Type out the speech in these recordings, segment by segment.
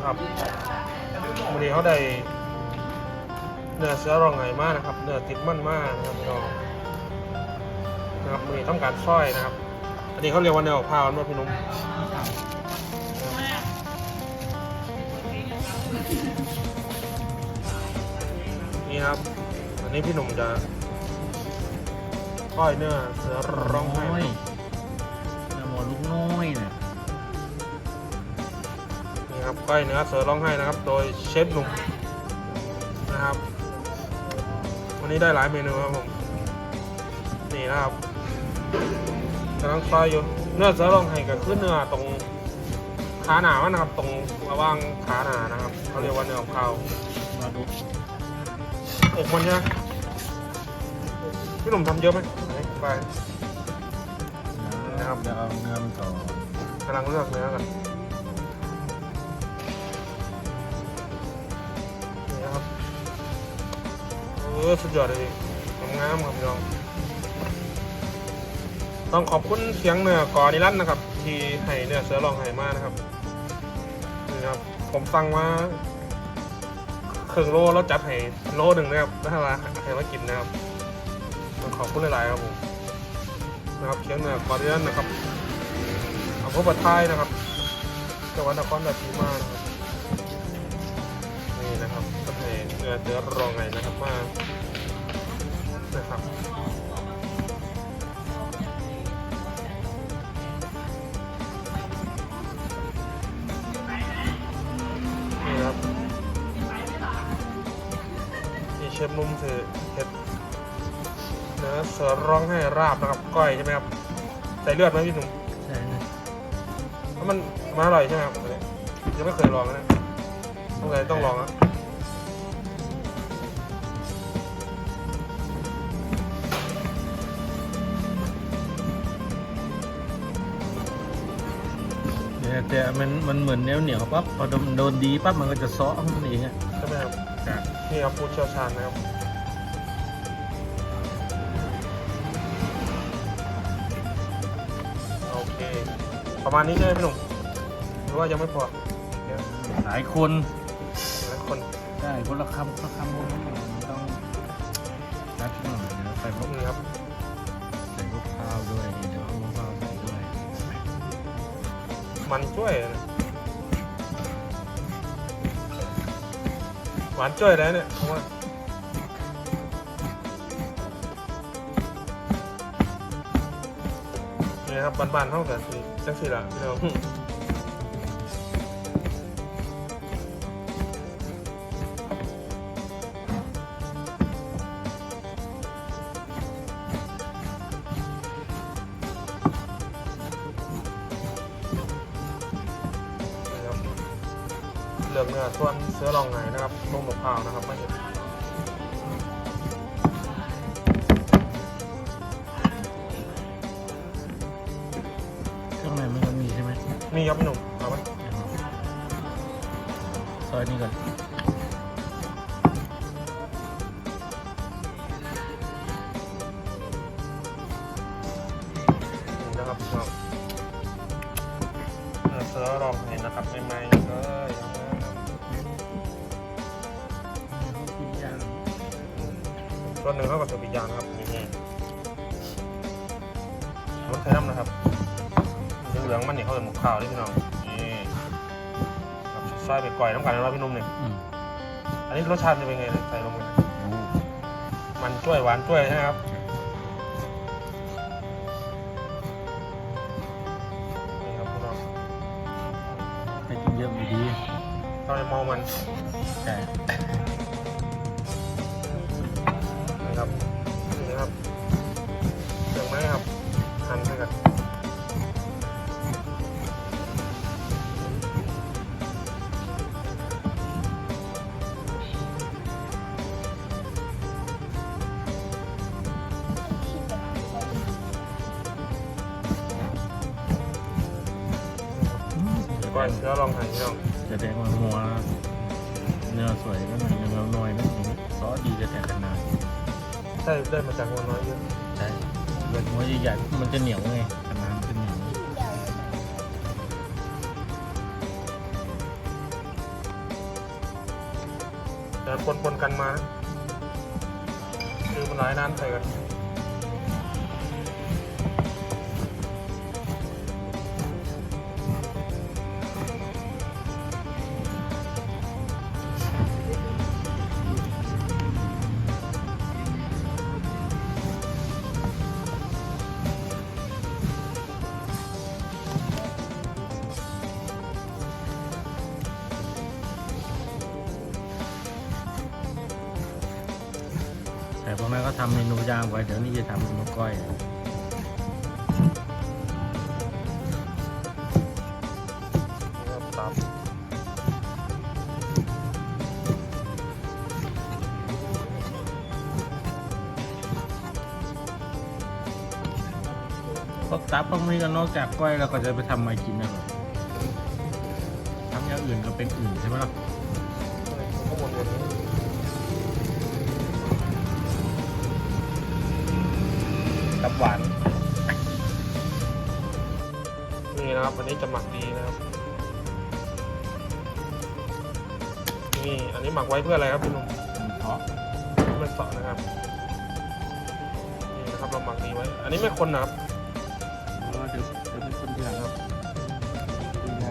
นะครับวันนี้เขาได้เนื้อเสือรองไงมากนะครับ เนื้อติดมั่นมากนะครับพี่น้องนะครับวันนี้ต้องการสร้อยนะครับ อันนี้เขาเรียกว่าเนื้อออกพร้าวนะพี่นุ่มนี่ครับ อันนี้พี่หนุ่มจะสร้อยเนื้อเสือร้องไห้น้อยเนื้อหมอลูกน้อยน่ะ นี่ครับก้อยเนื้อเสือร้องไห้นะครับ โดยเชฟหนุ่มนะครับ วันนี้ได้หลายเมนูครับผมนี่นะครับกำลังซอยอยู่เนื้อเสือร้องไห้ก็คือเนื้อตรงขาหนามันนะครับ ตรงระหว่างขาหนานะครับเขาเรียกว่าเนื้อของเขามาดูอกมันใช่ไหมพี่หนุ่มทำเยอะไหมไหนไปนะครับเดี๋ยวเอาเนื้อมันก่อนกำลังเลือกเนื้อกันนี่ ออสุดยอดเลยดิงามครับพี่น้อง ต้องขอบคุณเสียงเนื้อกอนิรันนะครับ ที่ให้เนื้อเสือลองไห้มานะครับนี่ครับ ผมสั่งมาเครึ่งโลแล้วจัดให้โลหนึ่งนะครับแล้วให้มาให้มากินนะครับต้องขอบคุณหลายๆครับผมนะครับเสียงเนื้อกอนิรันนะครับอำเภอปะทายนะครับจังหวัดนครราชสีมานะครับ ให้เนื้อเสือรองไงนะครับมานะครับนี่ครับนี่เชฟนุ่มถือเห็ดเนื้อเสือร้องให้ราบนะครับก้อยใช่ไหมครับใส่เลือดไหมพี่หนุ่มใช่นะแล้วมันมันอร่อยใช่ไหมครับอันนี้ยังไม่เคยลองนะต้องเลยต้องลองนะ แต่มันมันเหมือนเหนียวเหนียวๆปั๊บพอโดนโดนดีปั๊บมันก็จะซ้อของมันเองอะใช่ไหมครับครับนี่ครับผู้เชี่ยวชาญนะครับโอเค ประมาณนี้ใช่ไหมพี่หนุ่มหรือว่ายังไม่พอเดี๋ยวหลายคนหลายคนใช่คนละคำคนละคำพวกนี้มันต้องรัดหน่อยเดี๋ยวใส่พวกนี่ครับใส่พวกข้าวด้วยเมันช่วยนะหวานช่วยแล้วเนี่ยเพราะว่านี่ครับบานๆเท่ากันสิจังสิละพี่น้อง เลือกเนื้อส่วนเสื้อรองไงนะครับลงมะพร้าวนะครับไม่เห็นเครื่องในมันก็มีใช่ไหมมีครับพี่หนุ่มเอาไหมซอยนี้ก่อนนี่นะครับพี่น้องเนื้อเสื้อรองไงนะครับใหม่ๆเลย ส่วนหนึ่งเท่ากับเสือปีกยางนะครับนี่ไงรสไทยน้ำนะครับเหลืองๆมันนี่เขาเป็นหมกขาวนี่พี่น้องนี่ครับซอยไปก่อยน้ำกันนะพี่หนุ่มเนี่ยอืมอันนี้รสชาติจะเป็นไงเนี่ยใส่ลงไปโอ้มันช่วยหวานช่วยใช่ไหมครับนี่ครับพี่น้องให้กินเยอะไม่ดีทำไมเมามันใช่ ก่นเดี๋ยวลองหันพี่น้องจะแดงหัวเนื้อสวยก็หน่อยเนื้อน้อยนิดนึงซอสดีจะแตกกันนาใช่ได้มาจากหัวน้อยเยอะใช่หัวใหญ่ๆมันจะเหนียวไงขนาดจะเหนียวแต่ปนๆกันมา คือมันหลายน้ำใส่กัน ทำเมนูย่างไว้ เดี๋ยวนี้จะทำเมนูก้อยนี่ครับตับพวกตับพวกนี้ก็นอกจากก้อยเราก็จะไปทำมากินนะหรอทำอย่างอื่นก็เป็นอื่นใช่ไหมล่ะ ตับหวาน นี่นะครับวันนี้จะหมักดีนะครับ นี่อันนี้หมักไว้เพื่ออะไรครับพี่หนุ่มเพราะให้มันเสาะนะครับ นี่นะครับเราหมักดีไว้ อันนี้ไม่คนนะครับเดี๋ยวเดี๋ยวเป็นคนเดียวครับ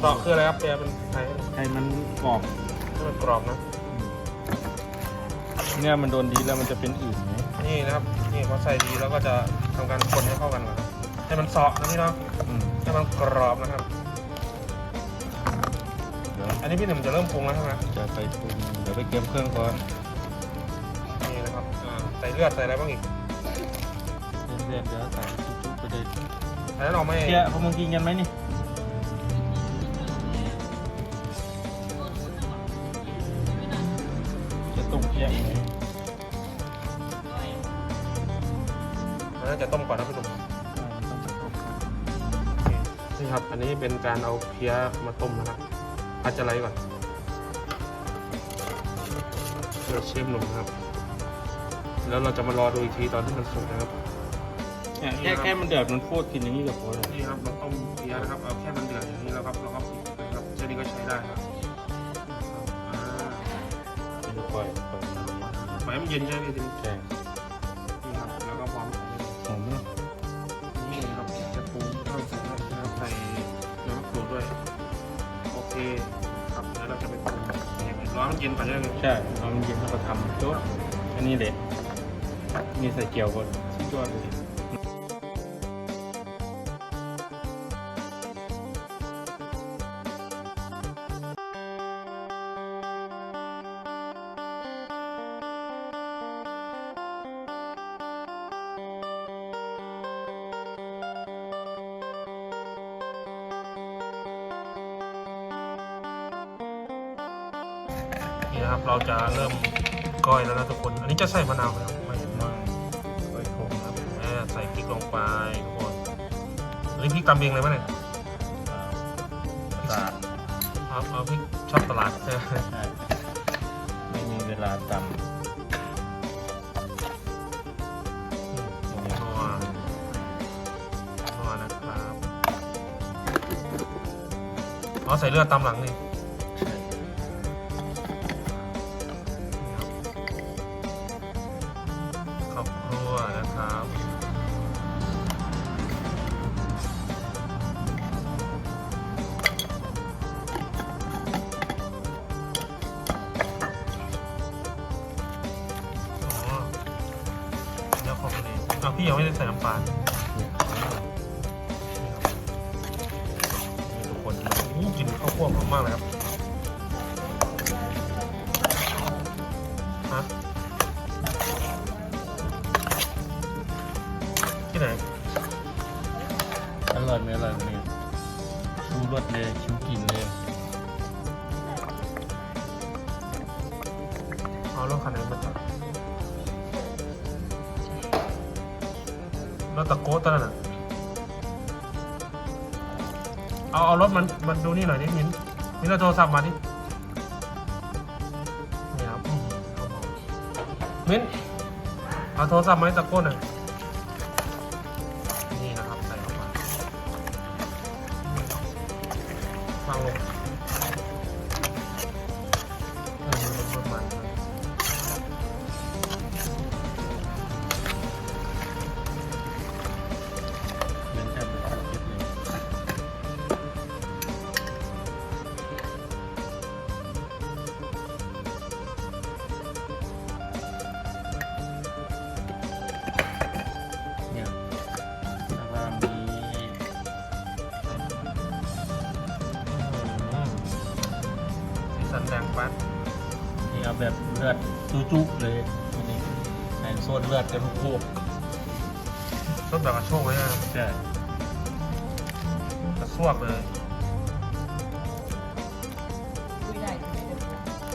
เสาะคืออะไรครับแปลเป็นไทยให้มันกรอบให้มันกรอบนะ เนี่ยมันโดนดีแล้วมันจะเป็นอื่นไหมนี่นะครับ นี่พอใส่ดีแล้วก็จะ ทำการคนให้เข้ากันก่อนครับให้มันเสาะนะพี่เนาะอืมให้มันกรอบนะครับ เดี๋ยวอันนี้พี่หนุ่มจะเริ่มปรุงแล้วใช่ไหมจะไปปรุงเดี๋ยวไปเตรียมเครื่องก่อนนี่นะครับอ่าใส่เลือดใส่อะไรบ้างอีกเดี๋ยวเดี๋ยวใส่จุ๊บๆไปเลยอันนั้นเราไม่เพี้ยพวกมึงกินกันไหมนี่ นนั้นจะต้มก่อนนะพี่หนุ่มนี่ครับ อันนี้เป็นการเอาเพี้ยมาต้มนะครับพัชจะไรก่อนเพื่อเชฟหนุ่มนะครับ แล้วเราจะมารอดูอีกทีตอนที่มันสุกนะครับเนี่ยแค่แค่มันเดือดมันพูดกินอย่างนี้ก็พอแล้วนี่ครับเราต้มเพี้ยนะครับเอาแค่มันเดือดอย่างนี้แล้วครับเราก็ปิดนะครับแค่นี้ก็ใช้ได้ครับอ่าเป็นก้อยก้อยปล่อยให้มันเย็นใช่ไหมพี่ใช่ มันเย็นก่อนใช่ไหมใช่เอามันเย็นแล้วก็ทำโจ๊กอันนี้เด็ดมีใส่เกี๊ยวก่อนสุดยอดเลย นะครับ เราจะเริ่มก้อยแล้วนะทุกคน อันนี้จะใส่มะนาวไหมครับไม่ไม่ก้อยขมครับแม่ใส่พริกลงไปทุกคนอันนี้พริกตำเองเลยไหมเนี่ยสาดเอาเอาพริกชอบตลาดใช่ไหมใช่ไม่มีเวลาตำนัวนัวนะครับอ๋อใส่เลือดตามหลังนี่ ครับอ๋อเดี๋ยวขอไปเลยอ้าวพี่ยังไม่ได้ใส่น้ำปลา นี่ครับนี่ทุกคนโอ้โหกลินข้าวคั่วหอมมากเลยครับ อร่อยไร่อยชูรสเลยชูกลิ่นเลยเอารถคันไหนมาจากรถตะโก้ตอนนั้นน่ะเอาเอารถมันมันดูนี่หน่อยดิมิ้นมิ้นเอาโทรศัพท์มาดินี่ครับมามิ้นเอาโทรศัพท์มาให้ตะโก้หน่อย สันแดงปัดนี่เอาแบบเลือดจุ๊ๆเลยนี่ไอ้โซนเลือดกันทุกพวกต้นแบบกระโชกเลยนะครับใช่กระซวกเลยคุยได้คุยได้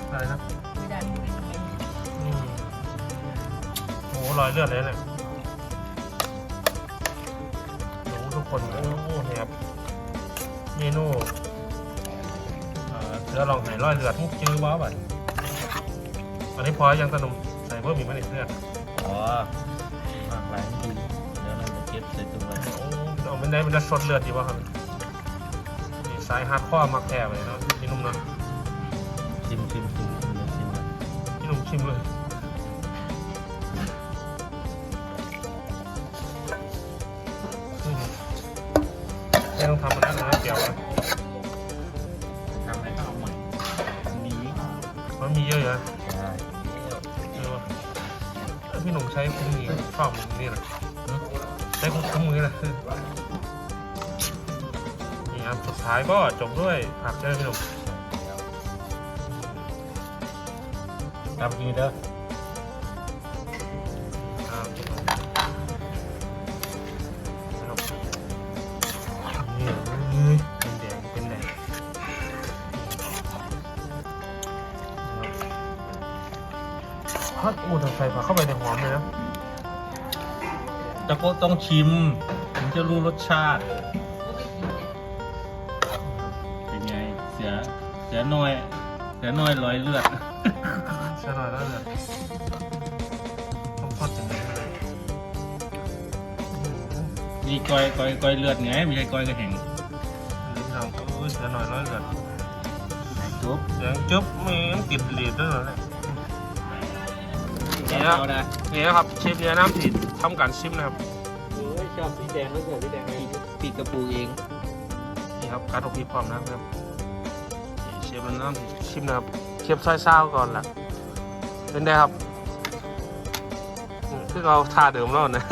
อะไรนะคุยได้คุยได้อืมโอ้โหรอยเลือดเลยเนี่ยโอ้โหทุกคนโอ้โหเนี่ยครับเมนู เอ่อเสือลองไหรอยเลือดมุกจื้อบ้าบัดอันนี้พอยังสนุมใส่เพิ่มอีกไหมเนี่ยเลือดอ๋อมากหลายดีเดี๋ยวเราจะเก็บใส่ตัวไว้โอ้เอาไม่ได้มันจะสดเลือดดีวะครับนี่สายฮาร์ดคอร์มักแท้เลยเนาะพี่หนุ่มเนาะชิมชิมชิมชิมชิมพี่หนุ่มชิมเลย ชอบมือนี่แหละใช้คุ้มคุ้มมือนะนี่ครับสุดท้ายก็จบด้วยผักเจอพี่หนุ่มทำกินเด้อครับนี่นี่เป็นแดงเป็นแดงฮัดอู้ทำใส่ผักเข้าไปในหอมเลยนะ แต่ก็ต้องชิมถึงจะรู้รสชาติ เป็นไง เสือเสือน้อย เสือน้อยร้อยเลือด ใช่หน่อยแล้วเลยต้องทอดถึงไหนเลยนี่ก้อยก้อยก้อยเลือดไงไม่ใช่ก้อยกระแหงลิ้นเราก็เออเสียหน่อยแล้วเลยจุ๊บเสียงจุ๊บไม่งั้นติดเหลียดด้วยเหรอเนี่ยเนี่ยเอานะ นี่นะครับเชฟเนียน้ำผิดทำการชิมนะครับเฮ้ยชอบสีแดงแล้วเสือสีแดงปีกกระปูเองนี่ครับการตกพีพร้อมนะครับนี่เชฟเนียน้ำผิดชิมนะครับเชฟซอยซาวก่อนล่ะเป็นไงครับอืมคือเราทาเดิมแล้วนะ